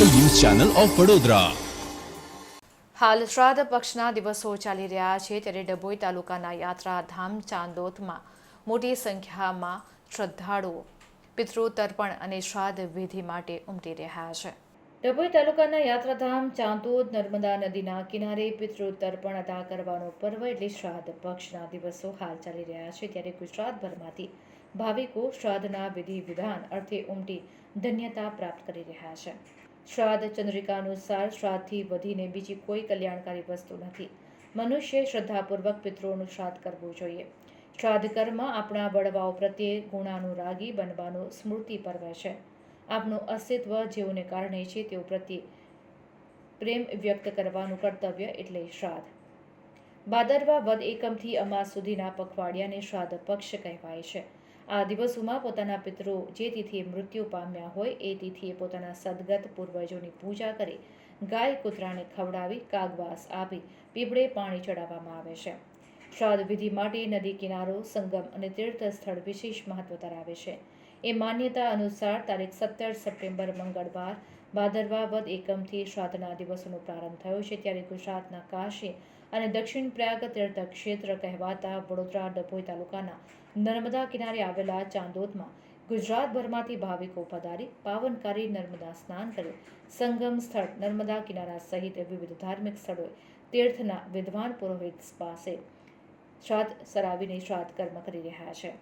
Channel of Vadodara. હાલ શ્રાદ્ધ પક્ષના દિવસો ચાલી રહ્યા છે ત્યારે ડભોઈ તાલુકાના યાત્રાધામ ચાંદોતમાં મોટી સંખ્યામાં શ્રદ્ધાળુઓ પિતૃતર્પણ અને શ્રાદ્ધ વિધિ માટે ઉમટી રહ્યા છે. ડભોઈ તાલુકાના યાત્રાધામ ચાંદોદ નર્મદા નદીના કિનારે પિતૃતર્પણ અદા કરવાનો પર્વ એટલે શ્રાદ્ધ પક્ષના દિવસો હાલ ચાલી રહ્યા છે ત્યારે ગુજરાતભરમાંથી ભાવિકો શ્રાદ્ધના વિધિ વિધાન અર્થે ઉમટી ધન્યતા પ્રાપ્ત કરી રહ્યા છે. શ્રાદ્ધ ચંદ્રિકા અનુસાર શ્રાદ્ધથી વધીને બીજી કોઈ કલ્યાણકારી વસ્તુ નથી. મનુષ્ય શ્રદ્ધાપૂર્વક પિતૃઓનું શ્રાદ્ધ કરવું જોઈએ. શ્રાદ્ધ કર્મ આપણા વડવાઓ પ્રત્યે ગુણાનુરાગી બનવાનું સ્મૃતિ પર્વ છે. આપનું અસ્તિત્વ જેઓને કારણે છે તેઓ પ્રત્યે પ્રેમ વ્યક્ત કરવાનું કર્તવ્ય એટલે શ્રાદ્ધ. ભાદરવા વદ એકમથી અમાસ સુધીના પખવાડિયાને શ્રાદ્ધ પક્ષ કહેવાય છે. આ દિવસોમાં પોતાના પિતૃ જે તિથિએ મૃત્યુ પામ્યા હોય એ તિથિએ પોતાના સદગત પૂર્વજોની પૂજા કરી, ગાય કૂતરાને ખવડાવી, કાગવાસ આપી, પીપળે પાણી ચડાવવામાં આવે છે. શ્રાદ્ધ વિધિ માટે નદી કિનારો, સંગમ અને તીર્થ સ્થળ વિશેષ મહત્વ ધરાવે છે. એ માન્યતા અનુસાર તારીખ સત્તર સપ્ટેમ્બર મંગળવાર, ભાદરવા વદ એકમથી શ્રાદ્ધના દિવસોનો પ્રારંભ થયો છે, ત્યારે ગુજરાતના કાશી અને દક્ષિણ પ્રયાગ તીર્થ ક્ષેત્ર કહેવાતા વડોદરા ડભોઈ તાલુકાના નર્મદા કિનારે આવેલા ચાંદોદમાં ગુજરાતભરમાંથી ભાવિકો પધારી પાવનકારી નર્મદા સ્નાન કર્યું. સંગમ સ્થળ નર્મદા કિનારા સહિત વિવિધ ધાર્મિક સ્થળોએ તીર્થના વિદ્વાન પુરોહિત પાસે શ્રાદ્ધ સરાવીને શ્રાદ્ધ કર્મ કરી રહ્યા છે.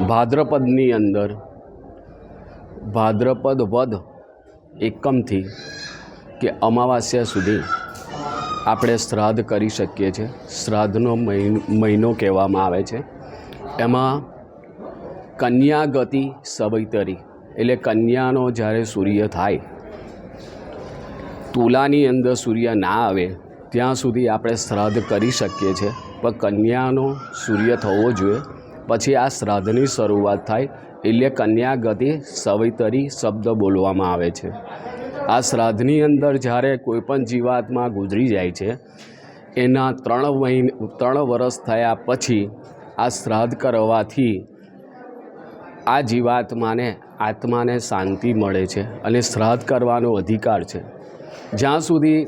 ભાદ્રપદની અંદર, ભાદ્રપદ વધ એકમથી કે અમાવાસ્યા સુધી આપણે શ્રાદ્ધ કરી શકીએ છીએ. શ્રાદ્ધનો મહિન- કહેવામાં આવે છે. એમાં કન્યા ગતિ સવૈતરી, એટલે કન્યાનો જ્યારે સૂર્ય થાય, તુલાની અંદર સૂર્ય ના આવે, ત્યાં સુધી આપણે શ્રાદ્ધ કરી શકીએ છીએ. પણ કન્યાનો સૂર્ય થવો જોઈએ. પછી આ શ્રાદ્ધની શરૂઆત થાય એટલે કન્યા ગતિ સવૈતરી શબ્દ બોલવામાં આવે છે. આ શ્રાદ્ધની અંદર જ્યારે કોઈપણ જીવાત્મા ગુજરી જાય છે, એના ત્રણ મહિને, ત્રણ વર્ષ થયા પછી આ શ્રાદ્ધ કરવાથી આ જીવાત્માને, આત્માને શાંતિ મળે છે અને શ્રાદ્ધ કરવાનો અધિકાર છે. જ્યાં સુધી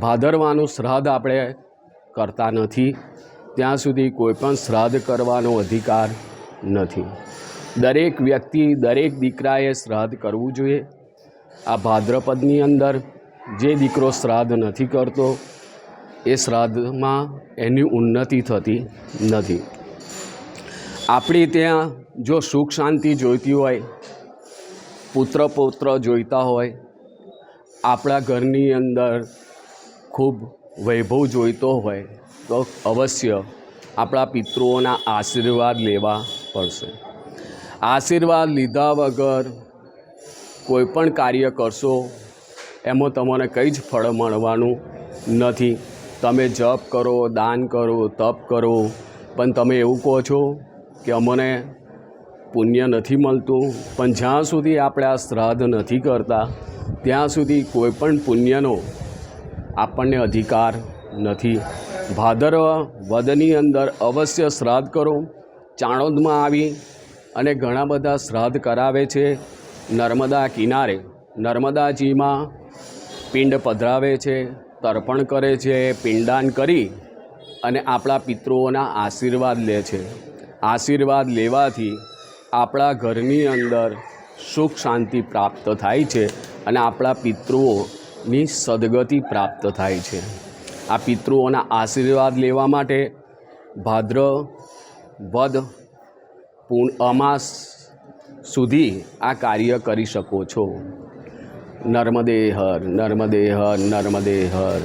ભાદરવાનું શ્રાદ્ધ આપણે કરતા નથી ત્યાં સુધી કોઈ પણ શ્રાદ્ધ કરવાનો અધિકાર નથી. દરેક વ્યક્તિ, દરેક દીકરાએ શ્રાદ્ધ કરવું જોઈએ. આ ભાદ્રપદની અંદર જે દીકરો શ્રાદ્ધ નથી કરતો, એ શ્રાદ્ધમાં એની ઉન્નતિ થતી નથી. આપણી ત્યાં જો સુખ શાંતિ જોઈતી હોય, પુત્ર પૌત્ર જોઈતા હોય, આપણા ઘરની અંદર ખૂબ વૈભવ જોઈતો હોય તો અવશ્ય આપણા પિતૃઓના આશીર્વાદ લેવા પડશે. આશીર્વાદ લીધા વગર કોઈ પણ કાર્ય કરશો, એમાં તમને કંઈ જ ફળ મળવાનું નથી. તમે જપ કરો, દાન કરો, તપ કરો, પણ તમે એવું કહો છો કે અમને પુણ્ય નથી મળતું. પણ જ્યાં સુધી આપણે આ શ્રાદ્ધ નથી કરતા, ત્યાં સુધી કોઈ પણ પુણ્યનો આપણને અધિકાર નથી. ભાદરવ વદની અંદર અવશ્ય શ્રાદ્ધ કરો. ચાણોદમાં આવી અને ઘણા બધા શ્રાદ્ધ કરાવે છે. નર્મદા કિનારે નર્મદાજીમાં પિંડ પધરાવે છે, તર્પણ કરે છે, પિંડાન કરી અને આપણા પિતૃઓના આશીર્વાદ લે છે. આશીર્વાદ લેવાથી આપણા ઘરની અંદર સુખ શાંતિ પ્રાપ્ત થાય છે અને આપણા પિતૃઓની સદગતિ પ્રાપ્ત થાય છે. આ પિતૃઓના આશીર્વાદ લેવા માટે ભાદ્ર, વદ, પૂર્ણ અમાસ સુધી આ કાર્ય કરી શકો છો. નર્મદે હર નર્મદે હર નર્મદે હર.